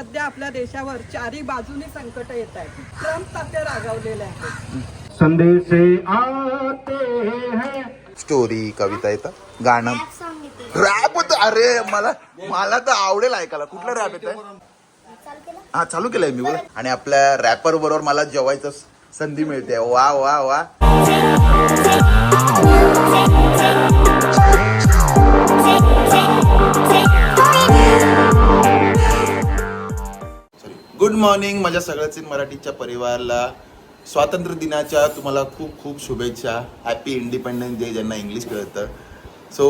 सध्या आपल्या देशावर चारी बाजूनी संकट येत आहेत. ट्रम्प तात्या रागावलेले आहेत. संदेशे आते हैं. स्टोरी कविता येतं गाणं. रॅप होत. अरे मला मला तर आवडेल ऐकायला. कुठलं रॅप येत हा चालू केलंय मी बोला. आणि आपल्या रॅपर बरोबर मला जेवायचं संधी मिळते. वा वा वा. गुड मॉर्निंग माझ्या सगळ्याच मराठीच्या परिवाराला स्वातंत्र्य दिनाच्या तुम्हाला खूप खूप शुभेच्छा. हॅपी इंडिपेंडन्स डे ज्यांना इंग्लिश कळतं. सो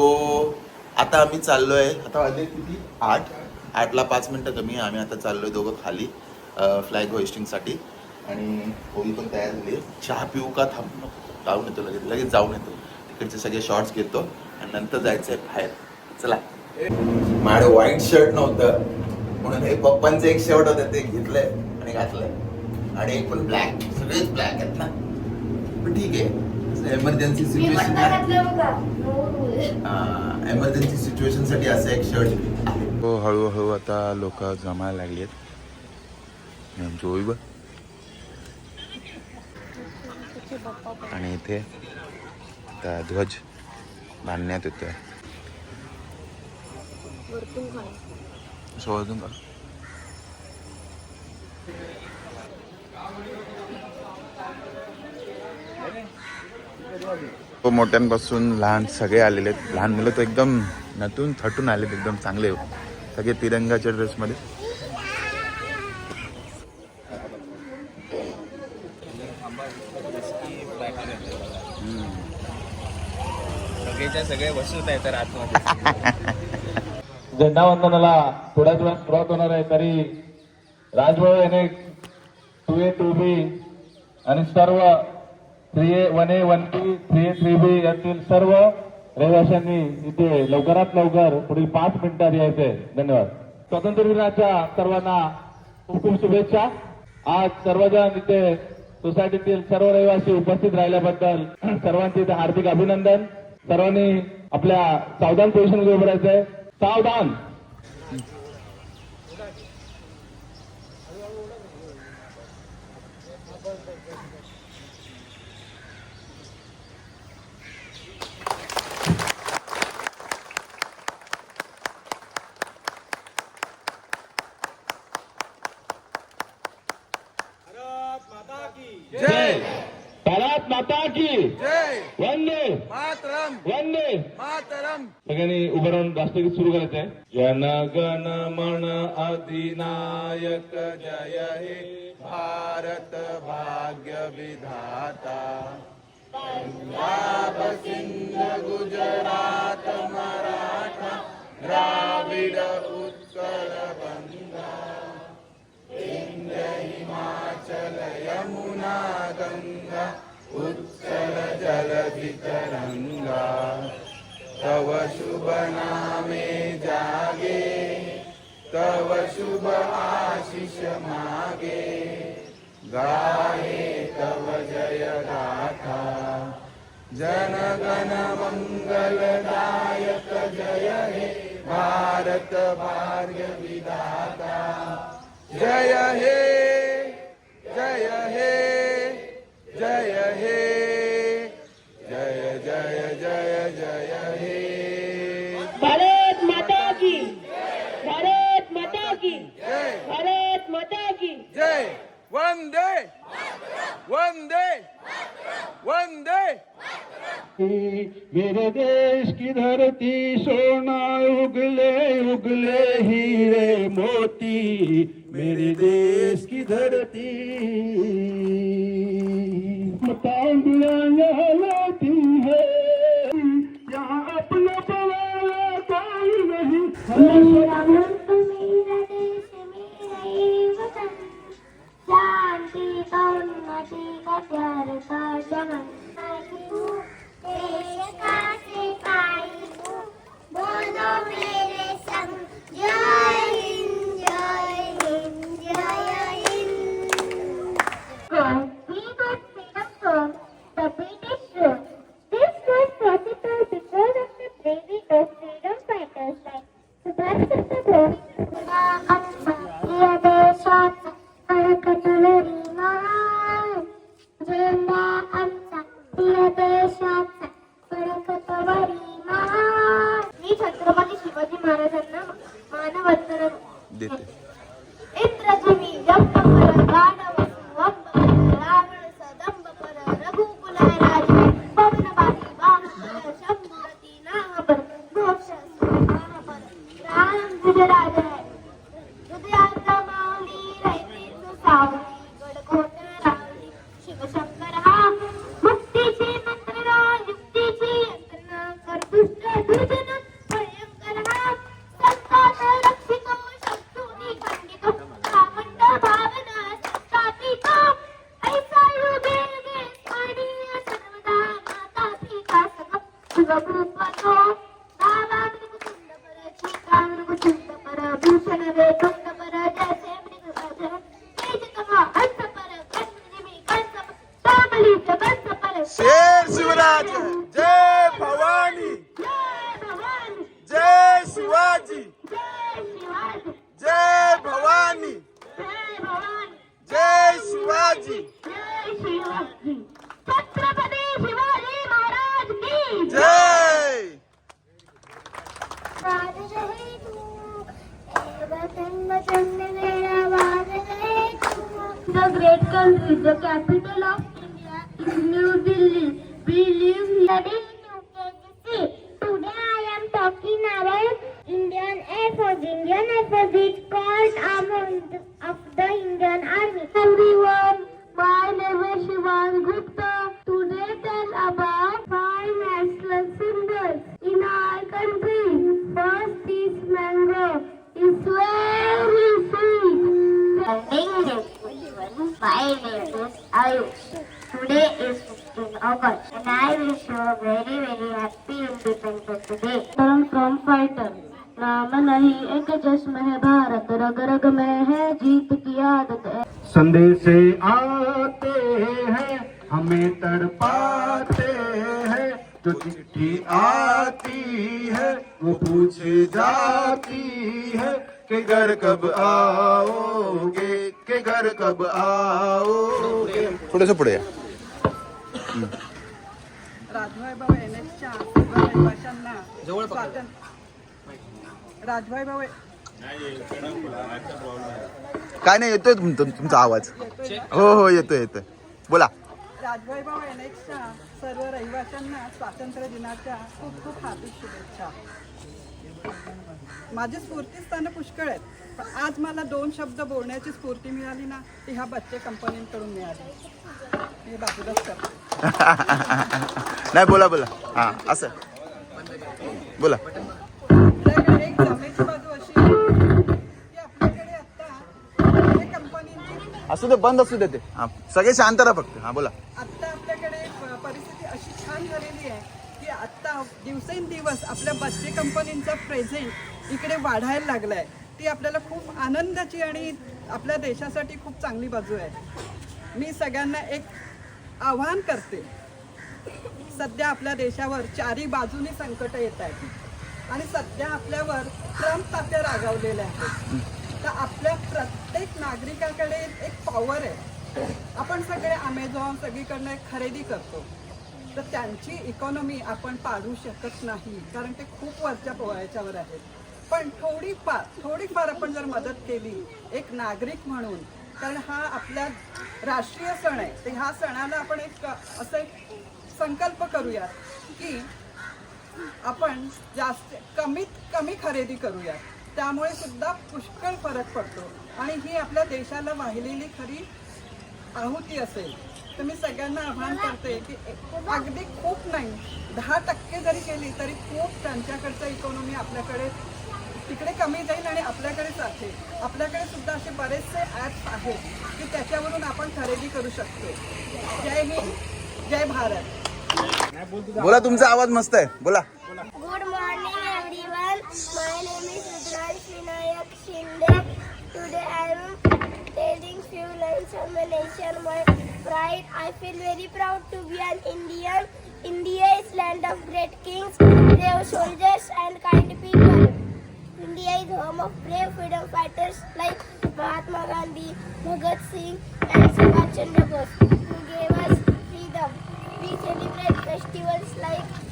आता आम्ही चाललो आहे आता वाजले किती? आठ. आठला पाच मिनटं कमी आहे आम्ही आता चाललो आहे दोघं खाली फ्लॅग होइस्टिंगसाठी आणि होळी पण तयार झाली चहा पिऊ का? थांब जाऊन येतो लगेच. लगेच जाऊन येतो. तिकडचे सगळे शॉर्ट्स घेतो. आणि नंतर जायचं आहे बाहेर. चला. माझं व्हाईट शर्ट नव्हतं. म्हणून हे पप्पांचं एक शर्ट होतं ते घेतलंय आणि घातलंय. आणि एक पण ब्लॅक सगळेच ब्लॅक आहेत ना. पण ठीक आहे. एमर्जन्सी सिच्युएशन एमर्जन्सी सिच्युएशनसाठी असं एक शर्ट हो हळूहळू आता लोक जमायला लागली आहेत. आणि इथे आता ध्वज बांधण्यात येतोय. तो मोठ्यांपासून लहान सगळे आलेले आहेत. लहान मुलं तर एकदम नटून थटून आलेत एकदम चांगले. सगळे तिरंगाच्या ड्रेसमध्ये सगळेच्या सगळे बसत आहेत तर आतमध्ये झेंडावंदनाला थोड्याच वेळात सुरुवात होणार आहे. तरी राजभाऊ याने टू ए टू बी आणि सर्व three A one A one B three A three B यातील सर्व रहिवाशांनी इथे लवकरात लवकर पुढील पाच मिनिटात यायचंय धन्यवाद. स्वातंत्र्यवीराच्या सर्वांना खूप खूप शुभेच्छा. आज सर्वजण इथे सोसायटीतील सर्व रहिवासी उपस्थित राहिल्याबद्दल सर्वांचे इथे हार्दिक अभिनंदन. सर्वांनी आपल्या सावधान पोझिशन उभं राहायचंय. सावधान। जय। भारत माता की। वंदे। वंदे। सगळ्यांनी उभं राहून राष्ट्रगीत सुरू करायचं आहे. जन गण मन अधिनायक जय हे. भारत भाग्य विधाता. पंजाब सिंध गुजरात मराठा द्राविड उत्कल बंगा. हिमाचल यमुना गंगा उत्कल जल तरंगा तव शुभ नामे जागे तव शुभ आशिष मागे। गाये तव जय गाथा। जनगण मङ्गलदायक जय हे भारत भार्य विधाता। जय हे वंदे! वंदे! वंदे! मेरे देश की धरती सोना उगले उगले हीरे मोती। मेरे देश की धरती। लाती है। यहाँ अपना पवाया कोई नहीं। मी छत्रपती शिवाजी महाराजांना मानवंदना देते. इंद्रजिमी जप Force. Indian is called among of the Indian Army. Everyone, my name is Shivan Gupta. Today tell about five national symbols in our country. First is mango. It's very sweet. My name is Ayush. Today is 15 August and I wish you a very very Bharat रग रग में है जीत की आदत है संदेश आते हैं हमें तड़पाते हैं जो चिट्ठी आती है वो पूछे जाती है कि घर कब आओगे कि घर कब आओगे थोडस पुढे या. राजभाईभाऊ एन एचच्या सर्व रहिवाशांना स्वातंत्र्य राजभाईभाऊ काय नाही येतोय तुम- तुम- तुमचा आवाज. हो हो येतोय येतोय. बोला. एन एचच्या सर्व रहिवाशांना स्वातंत्र्य दिनाच्या खूप खूप हार्दिक शुभेच्छा. माझी स्फूर्तीस्थानं पुष्कळ आहेत पण आज मला दोन शब्द बोलण्याची स्फूर्ती मिळाली ना ती ह्या बच्चे कंपनीकडून मिळाली. मी बाजूलाच करते. नाही बोला बोला. हा असं. बोला. आपल्याकडे एक जमेची बाजू अशी आहे की आपल्याकडे आता या कंपनीची असू दे बंद असू दे ते. हा सगळे शांत राहा फक्त. हा बोला. आत्ता आपल्याकडे प- परिस्थिती अशी छान झालेली आहे की आत्ता दिवसेंदिवस आपल्या बच्चे कंपनींचा प्रेझेंट इकडे वाढायला लागलाय. ती आपल्याला खूप आनंदाची आणि आपल्या देशासाठी खूप चांगली बाजू आहे. मी सगळ्यांना एक आव्हान करते. सध्या आपल्या देशावर चारी बाजूनी संकट येत आहेत. आणि सध्या आपल्यावर ट्रम्प तात्या रागावलेल्या आहेत. तर आपल्या प्रत्येक नागरिकाकडे एक पॉवर आहे. आपण सगळे अमेझॉन सगळीकडनं एक खरेदी करतो. तर त्यांची इकॉनॉमी आपण पाडू शकत नाही कारण ते खूप वरच्या पोळ्याच्यावर आहेत. पण थोडीफार थोडीफार आपण जर मदत केली एक नागरिक म्हणून कारण हा आपला राष्ट्रीय सण आहे तर ह्या सणाला आपण एक असं एक संकल्प करूया की आपण जास्त कमीत कमी खरेदी करूया त्यामुळे सुद्धा पुष्कळ फरक पडतो. आणि ही आपल्या देशाला वाहिलेली खरी आहुती असेल. तर मी सगळ्यांना आव्हान करते की अगदी खूप नाही दहा टक्के जरी केली तरी खूप त्यांच्याकडचं इकॉनॉमी आपल्याकडे तिकडे कमी जाईल आणि आपल्याकडे जाते. आपल्याकडे सुद्धा असे बरेचसे ॲप्स आहेत की त्याच्यावरून आपण खरेदी करू शकतो. जय हिंद जय भारत. बोला तुमचा आवाज मस्त आहे. बोला. Good morning everyone. My name is Rudransh Vinayak Shinde. Today I am telling few lines of my nation, my pride. I feel very proud to be an Indian. India is land of great kings, brave soldiers and kind people. India is home of brave freedom fighters like Mahatma Gandhi, Bhagat Singh and Subhash Chandra Bose who gave us freedom. We celebrate festivals like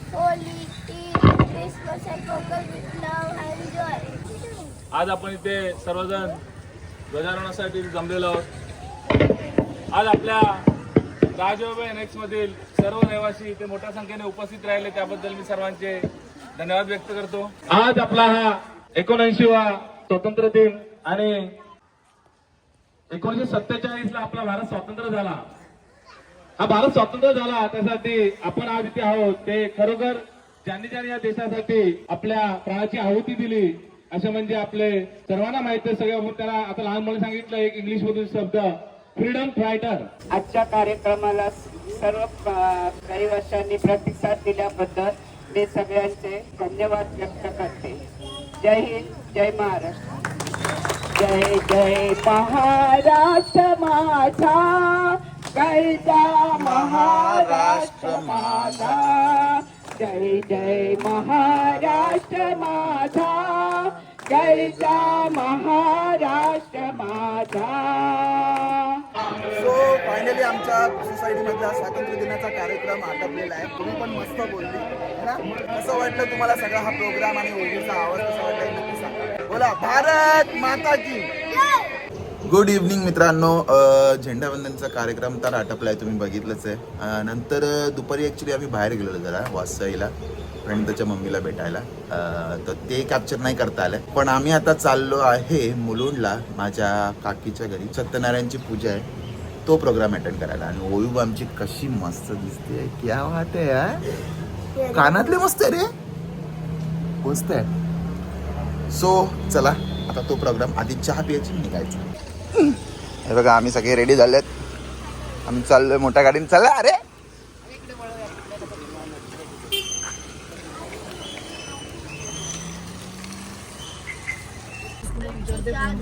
आज आपण इथे सर्वजण ध्वजारोहणासाठी जमलेलो आहोत. आज आपल्या राजबाबा NX मधील सर्व रहिवासी इथे मोठ्या संख्येने उपस्थित राहिले त्याबद्दल मी सर्वांचे धन्यवाद व्यक्त करतो. आज आपला हा एकोणऐंशी वा स्वातंत्र्य दिन आणि एकोणीशे सत्तेचाळीस ला आपला भारत स्वतंत्र झाला. हा भारत स्वतंत्र झाला त्यासाठी आपण आज इथे आहोत. ते खरोखर ज्यांनी ज्यांनी या देशासाठी आपल्या प्राणाची आहुती दिली असे म्हणजे आपले सर्वांना माहिती आहे सगळे. आपण त्याला आता लहान मुलं सांगितलं एक इंग्लिश मधून शब्द फ्रीडम फायटर आजच्या कार्यक्रमाला सर्व काही वर्षांनी प्रतिसाद दिल्याबद्दल मी सगळ्यांचे धन्यवाद व्यक्त करते. जय हिंद जय महाराष्ट्र. जय जय महाराष्ट्र माझा. कैसा महाराष्ट्र माझा. जय जय महाराष्ट्र माझा. कैसा महाराष्ट्र माझा. सो फायनली आमच्या सोसायटीमधला स्वातंत्र्य दिनाचा कार्यक्रम आटपलेला आहे. तुम्ही पण मस्त बोलली है ना? कसं वाटलं तुम्हाला सगळा हा प्रोग्राम आणि ओळखीचा आवाज कसा वाटला नक्की सांगा. बोला भारत माता की गुड इव्हनिंग मित्रांनो. झेंडावंदनचा कार्यक्रम तर आटपला आहे तुम्ही बघितलंच आहे. नंतर दुपारी ॲक्च्युली आम्ही बाहेर गेलेलो जरा वासईला प्रणिताच्या मम्मीला भेटायला. तर ते कॅप्चर नाही करता आलं. पण आम्ही आता चाललो आहे मुलुंडला माझ्या काकीच्या घरी. सत्यनारायणची पूजा आहे. तो प्रोग्राम अटेंड करायला. आणि ओळू आमची कशी मस्त दिसते क्या वाट आहे यार? कानातले मस्त आहे रे. मस्त आहे. सो चला आता तो प्रोग्राम आधी चहा प्यायची निघायचं. हे बघा आम्ही सगळे रेडी झालेत. आम्ही चाललोय मोठ्या गाडीने. चला अरे!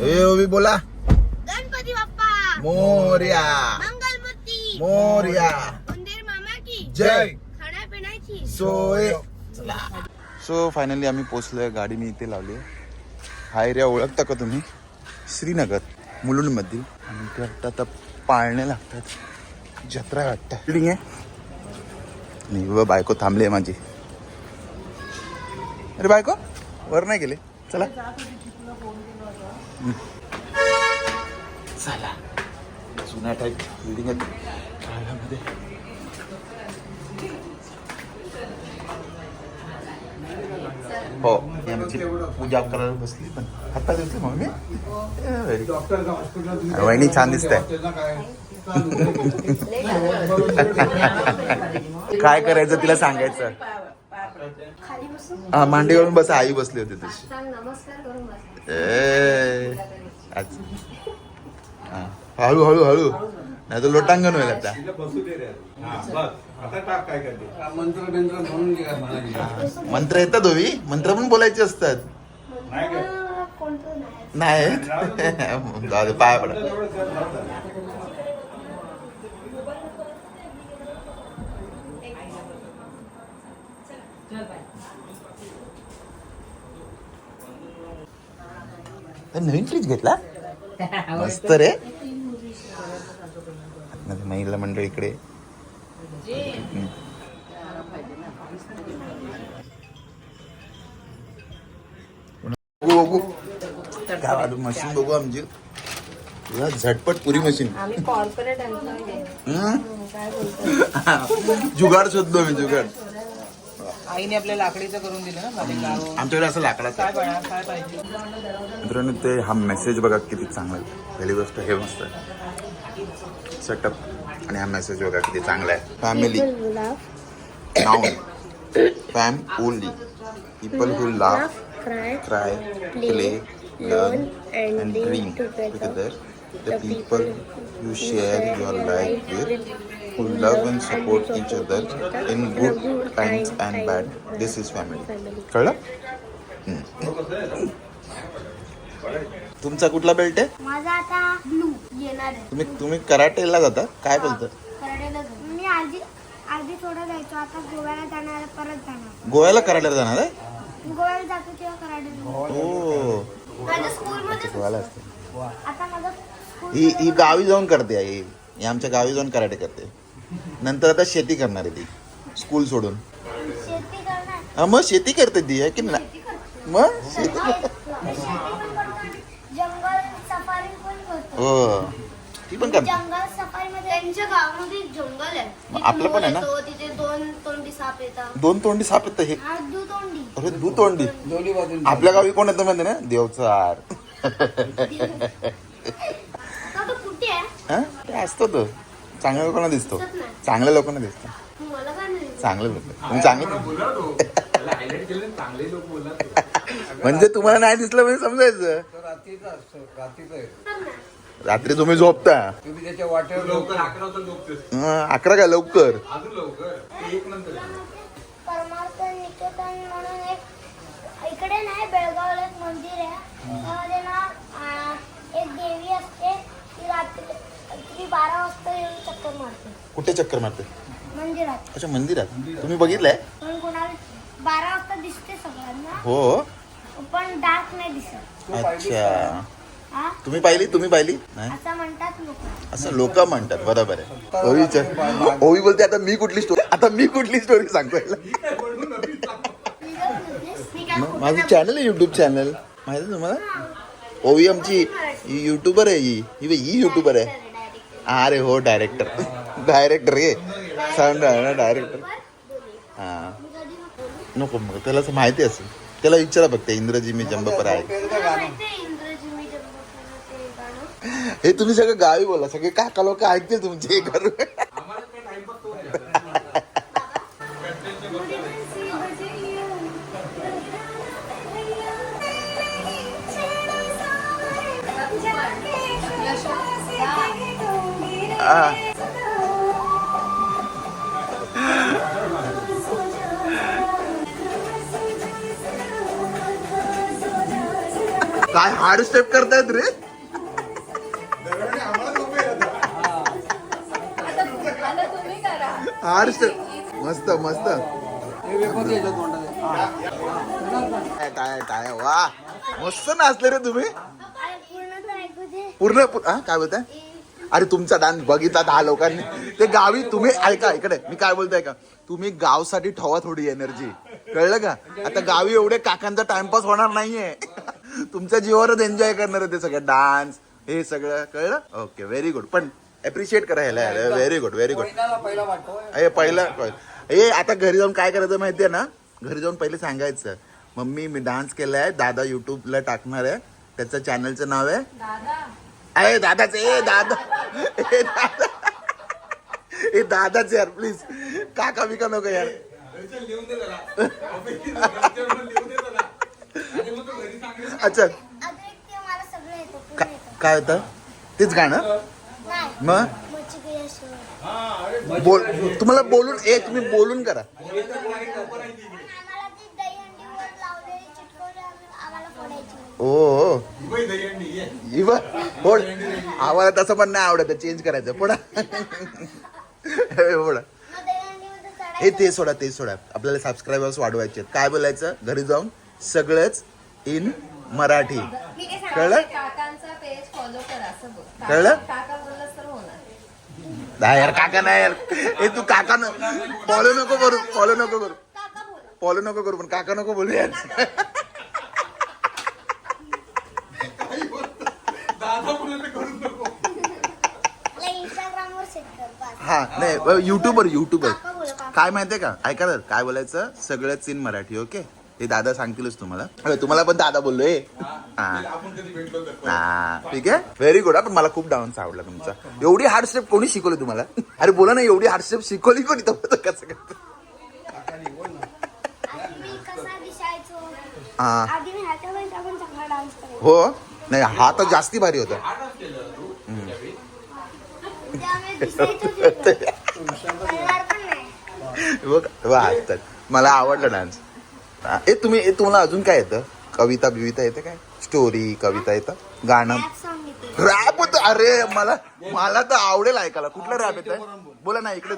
ए बोला. गणपती बाप्पा! मोर्या. मंगलमूर्ती! मोर्या. उंदीर मामा की? जय. खाण्यापिण्याची? सोय सो फायनली आम्ही पोचलोय गाडी मी इथे लावली हा एरिया ओळखता का तुम्ही? श्रीनगर. मुलुंडमधील आणि ते वाटतं आता पाळणे लागतात. जत्रा वाटतं. बिल्डिंग आहे. आणि व बायको थांबली आहे माझी. अरे बायको वर नाही गेले. चला. चला. जुन्या टाईप बिल्डिंग आहेत. काळामध्ये. हो. ही आमची पूजा करायला बसली पण हातात दिसली मग मी वहिनी छान दिसते काय? करायचं तिला सांगायचं? हा मांडीवरून बस आई बसली होती तशी. हळू हळू हळू. नाही तर लोटांगण होईल आता. मंत्र येतात होवी मंत्र पण बोलायचे असतात. कोणतं नाही नाही. जाऊ दे पाया पडा. तर नवीन फ्रीज घेतला? मस्त रे. नाही, महिला मंडळ इकडे. बघू बघू काय वाटू मशीन बघू आमची तुला झटपट पुरी मशीन जुगाड शोधलो मी जुगाड आईने आपल्या लाकडीचं करून दिलं ना आमच्याकडे असं लाकडाचं मित्रांनो ते हा मेसेज बघा किती चांगला आहे. पहिली गोष्ट हे मस्त आहे. सेटअप आणि हा मेसेज बघा किती चांगला आहे. Family noun fam only people who love cry play learn and dream together the people you share your life with who love and support each other in good times and bad this is family कळलं तुमचा कुठला belt आहे? माझा आता blue येणार आहे. तुम्ही तुम्ही कराटेला जाता? काय बोलता? कराडेला जाऊ. मी आधी आधी थोडं जायचो आता गोव्याला जाणार परत जाणार गोव्याला कराटेला जाणार आहे? मी गोव्याला जातो तेव्हा कराडे हो. माझ्या स्कूलमध्ये गोव्याला असते. आता माझं school ही ही गावी जाऊन करते आई. ही आमच्या गावी जाऊन कराटे करते. नंतर आता शेती करणार आहे ती. स्कूल सोडून. शेती हा मग शेती करते ती आहे की नाही? मग? शेती करतो. हो. ती पण करते जंगल सफारी मध्ये त्यांच्या गावामध्ये जंगल आहे. मग आपलं पण आहे ना? तिथे मोर येतो, तिथे दोन तोंडी साप येतात. दोन तोंडी साप येतं हे? हा दू तोंडी. अरे दू तोंडी. दोन्ही बाजून आपल्या गावी कोण येतं माहिती ना? देवचार. आता तो कुठे आहे? हा? ते असतो तो. चांगल्या लोकांना दिसतो. चांगल्या लोकांना दिसतो. मला काय नाही चांगले लोक. तुम्ही चांगले म्हणजे तुम्हाला नाही दिसलं म्हणजे समजायचं. रात्रीचा असतो रात्रीचा आहे रात्री तुम्ही झोपता तुम्ही त्याच्या वाटेवर लवकर हं, अकरा काय लवकर? परमार्थ निकेतन म्हणून एक इकडे नाही बेळगावला एक मंदिर आहे. त्यामध्ये ना आ, एक देवी असते ती रात्री ती बारा वाजता येऊन चक्कर मारते. कुठे चक्कर मारते? मंदिरात. अच्छा मंदिरात. तुम्ही बघितलंय? पण कोणाला बारा वाजता दिसते सगळ्यांना. हो. पण डार्क नाही दिसत. अच्छा. तुम्ही पाहिली? तुम्ही पाहिली? नाही? असं म्हणतात लोक. असं लोक म्हणतात बरोबर आहे. ओवीच्या ओवी बोलते आता मी कुठली स्टोरी आता मी कुठली स्टोरी सांगतो माझं चॅनल आहे युट्यूब चॅनल माहिती आहे तुम्हाला? ओवी आमची युट्यूबर आहे ही. ही ही युट्यूबर आहे. अरे हो डायरेक्टर डायरेक्टर रे साऊंड आहे ना डायरेक्टर हा. नको मग त्याला असं माहिती असेल. त्याला विचारा फक्त इंद्रजी मी जंबपर आहे इंग्रजी मीडियम ते गाणं हे तुम्ही सगळं गावी बोला सगळे काका लोक ऐकतील तुमचे हे करू काय हार्ड स्टेप करतायत रे? आर्ष मस्त मस्त. काय वा. मस्त नाचले रे तुम्ही. पूर्ण हा काय बोलताय? अरे तुमचा डान्स बघितला दहा लोकांनी. ते गावी तुम्ही ऐका इकडे. मी काय बोलतोय का तुम्ही गावसाठी ठेवा थोडी एनर्जी कळलं का? आता गावी एवढे काकांचा टाइमपास होणार नाहीये. तुमच्या जीवावरच एन्जॉय करणार आहे ते सगळं. डान्स हे सगळं. कळलं? ओके व्हेरी गुड पण अप्रिशिएट करायला. व्हेरी गुड व्हेरी गुड कोयनाला पहिला हे पहिलं हे आता घरी जाऊन काय करायचं माहितीये ना? घरी जाऊन पहिले सांगायचं. मम्मी मी डान्स केलाय दादा युट्यूबला टाकणार आहे. त्याचं चॅनलचं नाव आहे? अरे दादाच ए दादा. ए दादा. ए दादाच यार प्लीज काका बिका नको यार? अच्छा. काय होतं? तेच गाणं? मग? बोल तुम्हाला बोलून ए तुम्ही बोलून करा. ओ बघ, फोड. आम्हाला तसं पण नाही आवडत चेंज करायचं. पुढा चढायचं हे ते सोडा ते सोडा. आपल्याला सबस्क्रायबर्स वाढवायचे. काय बोलायचं? घरी जाऊन सगळंच इन मराठी. कळलं? बोल. कळलं? काका बोललास तर होणार नाही यार काका नाही यार. हे तू काका फॉलो नको करू फॉलो नको करू. फॉलो नको करू पण काका नको बोलू यार. हा नाही युट्यूबर युट्यूबर काय माहितीये का? ऐका तर काय बोलायचं? सगळंच इन मराठी ओके? हे दादा सांगतीलच तुम्हाला. अरे तुम्हाला पण दादा बोललोय. हा. हा. ठीक आहे? व्हेरी गुड पण मला खूप डान्स आवडला तुमचा. एवढी हार्ड स्टेप कोणी शिकवली तुम्हाला? अरे बोला ना एवढी हार्ड स्टेप शिकवली कोणी तर कसं करतो? हा. हो? नाही हा तर जास्ती भारी होता. बघ. मला आवडलं डान्स ए तुम्ही ए, तुम्हाला अजून काय येतं? कविता बिविता येते काय? स्टोरी कविता येतं? गाणं? रॅप सॉन्ग येते. रॅप होत? अरे मला मला तर आवडेल ऐकायला. कुठलं रॅप येत बोला ना इकडे.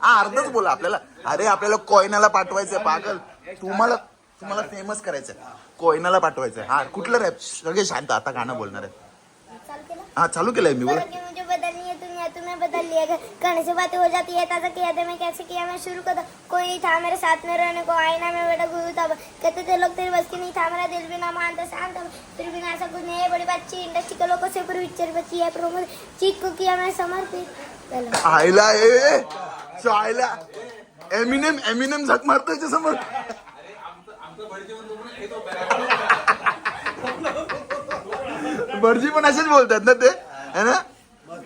हा अर्धच बोला आपल्याला. अरे आपल्याला कोयनाला पाठवायचंय पागल. तुम्हाला तुम्हाला फेमस करायचंय. कोयनाला पाठवायचंय. हा कुठलं रॅप सगळे शांत आता गाणं बोलणार आहे चालू केलं? हा चालू केलंय मी बोला. मुझे बदलनी है तुम्हें बदलनी लिए कहने से बातें हो जाती है ताजा किया था मैं कैसे किया मैं शुरू करता कोई था मेरे साथ में रहने को आईना में बेटा गुरु था। कहते थे लोग तेरे बस की नहीं था मेरा दिल भी ना मानता शांत था फिर भी ना ऐसा कुछ नहीं है बड़ी बच्ची इंडस्ट्री के लोगों से पूरी पिक्चर बची है प्रोमो चीख को किया मैं समर्पित। चलो। आयला ए आयला एमिनेम एमिनेम झक मारतो याच्या समोर। भटजी पण असेच बोलतात ना ते है ना?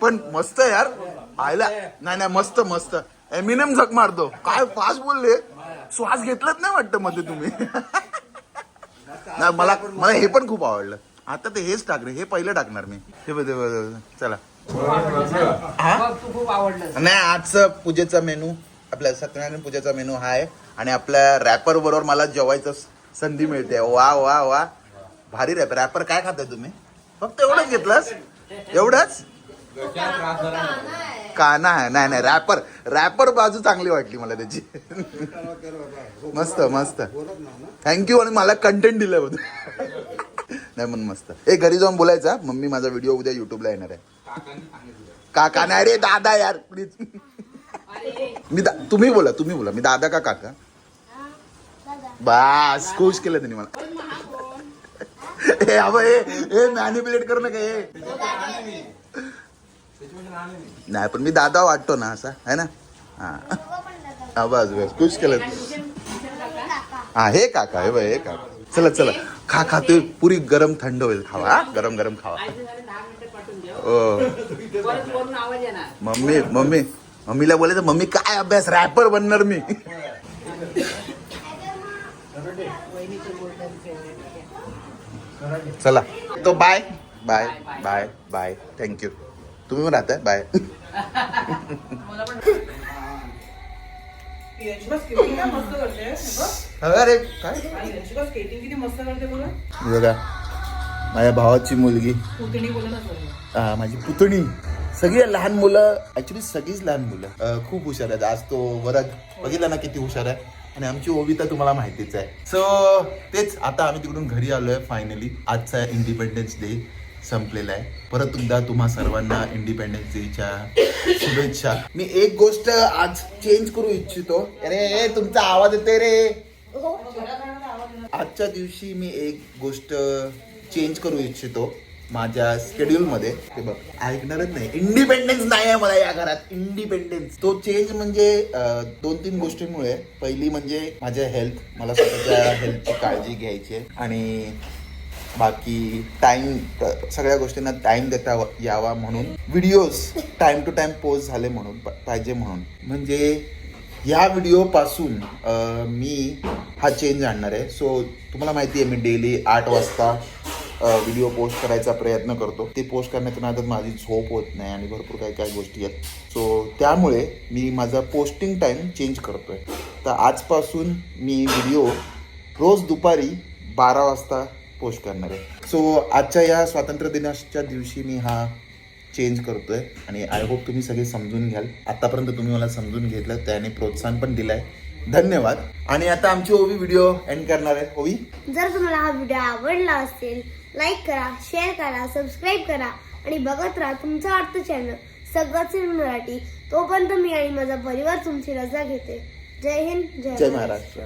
पण मस्त आहे यार. आयला. नाही नाही मस्त मस्त. एमिनेम झक मारतो. काय फास्ट बोलले? श्वास घेतलाच नाही वाटतं मध्ये तुम्ही. नाही मला मला हे पण खूप आवडलं. आता ते हेच टाक रे हे पहिलं टाकणार मी. हे बघ, हे हे. चला. बघ, तू खूप आवडलं. नाही आजचं पूजेचा मेनू आपल्या सत्यनारायण पूजेचा मेनू हा आहे. आणि आपल्या रॅपर बरोबर मला जेवायचं संधी मिळते. वा वा वा. भारी रॅपर रॅपर काय खाताय तुम्ही? फक्त एवढंच घेतलंस? एवढंच? काना आहे. नाही नाही रॅपर रॅपर बाजू चांगली वाटली मला त्याची. मस्त मस्त. थँक्यू आणि मला कंटेंट दिल्याबद्दल नाही म्हणून मस्त. ए घरी जाऊन बोलायचा मम्मी माझा व्हिडिओ उद्या युट्यूबला येणार आहे. काका नाही रे दादा यार प्लीज मी दा- तुम्ही बोला तुम्ही बोला. मी दादा का काका? बास खुश केलं त्यांनी मला. ए अबे, ए ए मॅन्युप्युलेट करू नका ए. नाही पण मी दादा वाटतो ना असा है ना? हा. बस बस खुश केलं हा हे काका हे बाय हे काका. चला चला. खा खा ते पुरी गरम थंड होईल खावा? गरम गरम खावा. हो मम्मी मम्मी मम्मीला बोलायचं मम्मी काय अभ्यास? रॅपर बनणार मी. चला. तो bye bye bye bye thank you तुम्ही पण राहताय बाय. अरे काय? बघा माझ्या भावाची मुलगी. हा माझी पुतणी. सगळी लहान मुलं ऍक्च्युली सगळीच लहान मुलं. खूप हुशार आहेत. आज तो वरद बघितला ना किती हुशार आहे? आणि आमची ओविता तुम्हाला माहितीच आहे. सो तेच आता आम्ही तिकडून घरी आलोय फायनली आजचा इंडिपेंडन्स डे संपलेला आहे. परत एकदा तुम्हा सर्वांना इंडिपेंडन्स डेच्या शुभेच्छा. मी एक गोष्ट आज चेंज करू इच्छितो. अरे तुमचा आवाज येते रे. आजच्या दिवशी मी एक गोष्ट चेंज करू इच्छितो माझ्या schedule मध्ये. ते बघ ऐकणारच नाही. इंडिपेंडन्स नाही आहे मला या घरात. इंडिपेंडन्स तो चेंज म्हणजे दोन तीन गोष्टींमुळे. पहिली म्हणजे माझ्या हेल्थ मला स्वतःच्या हेल्थची काळजी घ्यायची आहे. आणि बाकी टाईम सगळ्या गोष्टींना टाईम देता यावा म्हणून videos time to time post झाले म्हणून पाहिजे म्हणून. म्हणजे या व्हिडिओपासून मी हा चेंज आणणार आहे. सो तुम्हाला माहिती आहे मी डेली आठ वाजता व्हिडिओ पोस्ट करायचा प्रयत्न करतो. ते पोस्ट करण्याच्या नादात माझी झोप होत नाही आणि भरपूर काही काही गोष्टी आहेत. सो त्यामुळे मी माझा पोस्टिंग टाईम चेंज करतो आहे तर आजपासून मी व्हिडिओ रोज दुपारी बारा वाजता पोस्ट करणार आहे. सो आजच्या या स्वातंत्र्य दिनाच्या दिवशी मी हा चेंज करतोय आणि आय होप तुम्ही सगळे समजून घ्याल. आतापर्यंत तुम्ही मला समजून घेतलं त्याने प्रोत्साहन पण दिलंय. धन्यवाद. आणि आता आमची ओवी व्हिडिओ एंड करणार आहे. ओवी? जर तुम्हाला हा व्हिडिओ आवडला असेल लाईक करा शेअर करा सबस्क्राईब करा आणि बघत राहा तुमचा आवडतं चॅनल सगळंच मराठी तोपर्यंत मी आणि माझा परिवार तुमची रजा घेते. जय हिंद जय महाराष्ट्र.